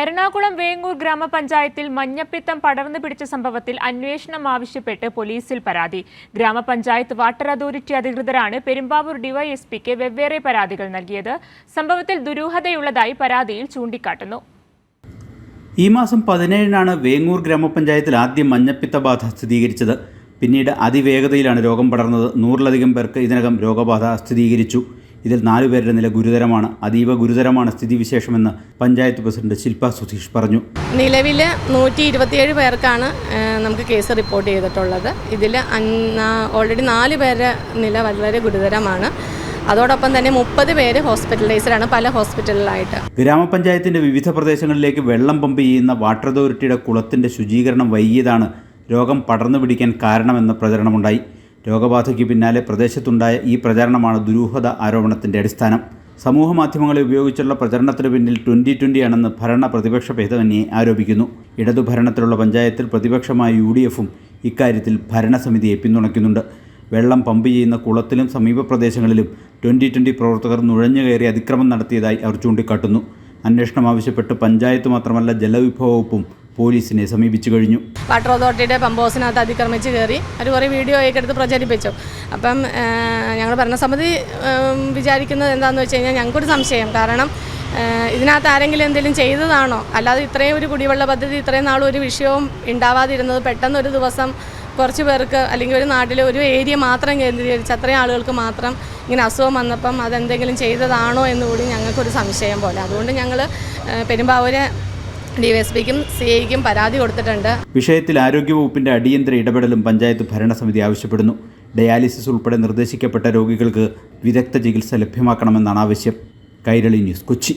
എറണാകുളം വേങ്ങൂർ ഗ്രാമപഞ്ചായത്തിൽ മഞ്ഞപ്പിത്തം പടർന്നു പിടിച്ച സംഭവത്തിൽ അന്വേഷണം ആവശ്യപ്പെട്ട് പോലീസിൽ പരാതി. ഗ്രാമപഞ്ചായത്ത് വാട്ടർ അതോറിറ്റി അധികൃതരാണ് പെരുമ്പാവൂർ ഡിവൈഎസ്പിക്ക് വെവ്വേറെ പരാതികൾ നൽകിയത്. സംഭവത്തിൽ ദുരൂഹതയുള്ളതായി പരാതിയിൽ ചൂണ്ടിക്കാട്ടുന്നു. ഈ മാസം പതിനേഴിനാണ് വേങ്ങൂർ ഗ്രാമപഞ്ചായത്തിൽ ആദ്യം മഞ്ഞപ്പിത്ത ബാധ സ്ഥിരീകരിച്ചത്. പിന്നീട് അതിവേഗതയിലാണ് രോഗം പടർന്നത്. നൂറിലധികം പേർക്ക് ഇതിനകം രോഗബാധ സ്ഥിരീകരിച്ചു. ഇതിൽ നാലുപേരുടെ നില ഗുരുതരമാണ്. അതീവ ഗുരുതരമാണ് സ്ഥിതിവിശേഷമെന്ന് പഞ്ചായത്ത് പ്രസിഡന്റ് ശില്പ സുധീഷ് പറഞ്ഞു. നിലവിൽ നൂറ്റി ഇരുപത്തിയേഴ് പേർക്കാണ് നമുക്ക് കേസ് റിപ്പോർട്ട് ചെയ്തിട്ടുള്ളത്. ഇതിൽ ഓൾറെഡി നാല് പേരുടെ നില വളരെ ഗുരുതരമാണ്. അതോടൊപ്പം തന്നെ മുപ്പത് പേര് ഹോസ്പിറ്റലൈസ്ഡാണ് പല ഹോസ്പിറ്റലിലായിട്ട് ഗ്രാമപഞ്ചായത്തിന്റെ വിവിധ പ്രദേശങ്ങളിലേക്ക് വെള്ളം പമ്പ് ചെയ്യുന്ന വാട്ടർ അതോറിറ്റിയുടെ കുളത്തിന്റെ ശുചീകരണം വൈകിയതാണ് രോഗം പടർന്നു പിടിക്കാൻ കാരണമെന്ന പ്രചരണമുണ്ടായി. രോഗബാധയ്ക്ക് പിന്നാലെ പ്രദേശത്തുണ്ടായ ഈ പ്രചാരണമാണ് ദുരൂഹത ആരോപണത്തിന്റെ അടിസ്ഥാനം. സമൂഹ മാധ്യമങ്ങളെ ഉപയോഗിച്ചുള്ള പ്രചരണത്തിന് പിന്നിൽ ട്വന്റി ട്വന്റിയാണെന്ന് ഭരണ പ്രതിപക്ഷ ഭേദമന്യെ ആരോപിക്കുന്നു. ഇടതു ഭരണത്തിലുള്ള പഞ്ചായത്തിൽ പ്രതിപക്ഷമായ യു ഡി എഫും ഇക്കാര്യത്തിൽ ഭരണസമിതിയെ പിന്തുണയ്ക്കുന്നുണ്ട്. വെള്ളം പമ്പ് ചെയ്യുന്ന കുളത്തിലും സമീപ പ്രദേശങ്ങളിലും ട്വന്റി ട്വന്റി പ്രവർത്തകർ നുഴഞ്ഞു കയറി അതിക്രമം നടത്തിയതായി അവർ ചൂണ്ടിക്കാട്ടുന്നു. അന്വേഷണം ആവശ്യപ്പെട്ട് പഞ്ചായത്ത് മാത്രമല്ല ജലവിഭവ വകുപ്പും പോലീസിനെ സമീപിച്ചു കഴിഞ്ഞു. വാട്ടർ അതോറിറ്റിയുടെ പമ്പ് ഹൗസിനകത്ത് അതിക്രമിച്ച് കയറി അവർ കുറേ വീഡിയോ ഒക്കെ എടുത്ത് പ്രചരിപ്പിച്ചു. അപ്പം ഞങ്ങൾ ഭരണസമിതി വിചാരിക്കുന്നത് എന്താണെന്ന് വെച്ച് കഴിഞ്ഞാൽ ഞങ്ങൾക്കൊരു സംശയം. കാരണം ഇതിനകത്ത് ആരെങ്കിലും എന്തെങ്കിലും ചെയ്തതാണോ? അല്ലാതെ ഇത്രയും ഒരു കുടിവെള്ള പദ്ധതി ഇത്രയും നാളും ഒരു വിഷയവും ഉണ്ടാവാതിരുന്നത് പെട്ടെന്ന് ഒരു ദിവസം കുറച്ച് പേർക്ക് അല്ലെങ്കിൽ ഒരു നാട്ടിലെ ഒരു ഏരിയ മാത്രം കേന്ദ്രീകരിച്ച് അത്രയും ആളുകൾക്ക് മാത്രം ഇങ്ങനെ അസുഖം വന്നപ്പം അതെന്തെങ്കിലും ചെയ്തതാണോ എന്നുകൂടി ഞങ്ങൾക്കൊരു സംശയം പോലെ. അതുകൊണ്ട് ഞങ്ങൾ പെരുമ്പാവൂര് ഡി സിഐക്കും പരാതി കൊടുത്തിട്ടുണ്ട്. വിഷയത്തിൽ ആരോഗ്യവകുപ്പിന്റെ അടിയന്തര ഇടപെടലും പഞ്ചായത്ത് ഭരണസമിതി ആവശ്യപ്പെടുന്നു. ഡയാലിസിസ് ഉൾപ്പെടെ നിർദ്ദേശിക്കപ്പെട്ട രോഗികൾക്ക് വിദഗ്ധ ചികിത്സ ലഭ്യമാക്കണമെന്നാണ് ആവശ്യം. കൈരളി ന്യൂസ് കൊച്ചി.